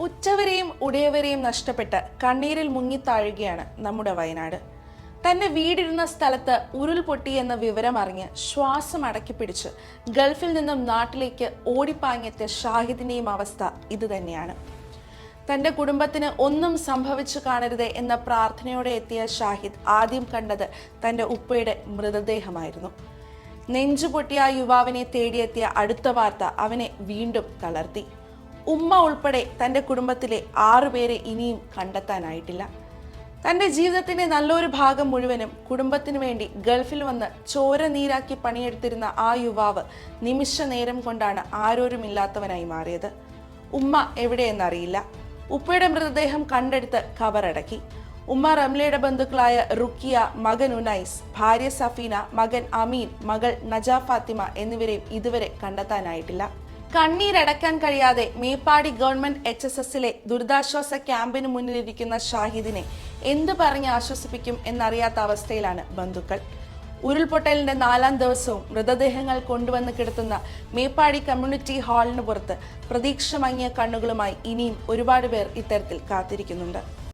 ഉറ്റവരെയും ഉടയവരെയും നഷ്ടപ്പെട്ട് കണ്ണീരിൽ മുങ്ങിത്താഴുകയാണ് നമ്മുടെ വയനാട്. തന്റെ വീടിരുന്ന സ്ഥലത്ത് ഉരുൾപൊട്ടി എന്ന വിവരം അറിഞ്ഞ് ശ്വാസം അടക്കി പിടിച്ച് ഗൾഫിൽ നിന്നും നാട്ടിലേക്ക് ഓടിപ്പാഞ്ഞെത്തിയ ഷാഹിദിന്റെയും അവസ്ഥ ഇതുതന്നെയാണ് തന്റെ കുടുംബത്തിന് ഒന്നും സംഭവിച്ചു കാണരുത് എന്ന പ്രാർത്ഥനയോടെ എത്തിയ ഷാഹിദ് ആദ്യം കണ്ടത് തന്റെ ഉപ്പയുടെ മൃതദേഹമായിരുന്നു. നെഞ്ചുപൊട്ടിയ യുവാവിനെ തേടിയെത്തിയ അടുത്ത വാർത്ത അവനെ വീണ്ടും തളർത്തി. ഉമ്മ ഉൾപ്പെടെ തന്റെ കുടുംബത്തിലെ ആറുപേരെ ഇനിയും കണ്ടെത്താനായിട്ടില്ല. തന്റെ ജീവിതത്തിന്റെ നല്ലൊരു ഭാഗം മുഴുവനും കുടുംബത്തിനു വേണ്ടി ഗൾഫിൽ വന്ന് ചോര നീരാക്കി പണിയെടുത്തിരുന്ന ആ യുവാവ് നിമിഷ നേരം കൊണ്ടാണ് ആരോരുമില്ലാത്തവനായി മാറിയത്. ഉമ്മ എവിടെയെന്നറിയില്ല. ഉപ്പയുടെ മൃതദേഹം കണ്ടെടുത്ത് കവറടക്കി ഉമ്മ റംലയുടെ ബന്ധുക്കളായ റുക്കിയ മകൻ ഉനൈസ് ഭാര്യ സഫീന മകൻ അമീൻ മകൾ നജാ ഫാത്തിമ എന്നിവരെയും ഇതുവരെ കണ്ടെത്താനായിട്ടില്ല. കണ്ണീരടക്കാൻ കഴിയാതെ മേപ്പാടി ഗവൺമെന്റ് എച്ച് എസ് എസിലെ ദുരിതാശ്വാസ ക്യാമ്പിന് മുന്നിലിരിക്കുന്ന ഷാഹിദിനെ എന്ത് പറഞ്ഞ് ആശ്വസിപ്പിക്കും എന്നറിയാത്ത അവസ്ഥയിലാണ് ബന്ധുക്കൾ. ഉരുൾപൊട്ടലിന്റെ നാലാം ദിവസവും മൃതദേഹങ്ങൾ കൊണ്ടുവന്ന് കിടത്തുന്ന മേപ്പാടി കമ്മ്യൂണിറ്റി ഹാളിന് പുറത്ത് പ്രതീക്ഷ മങ്ങിയ കണ്ണുകളുമായി ഇനിയും ഒരുപാട് പേർ ഇത്തരത്തിൽ കാത്തിരിക്കുന്നുണ്ട്.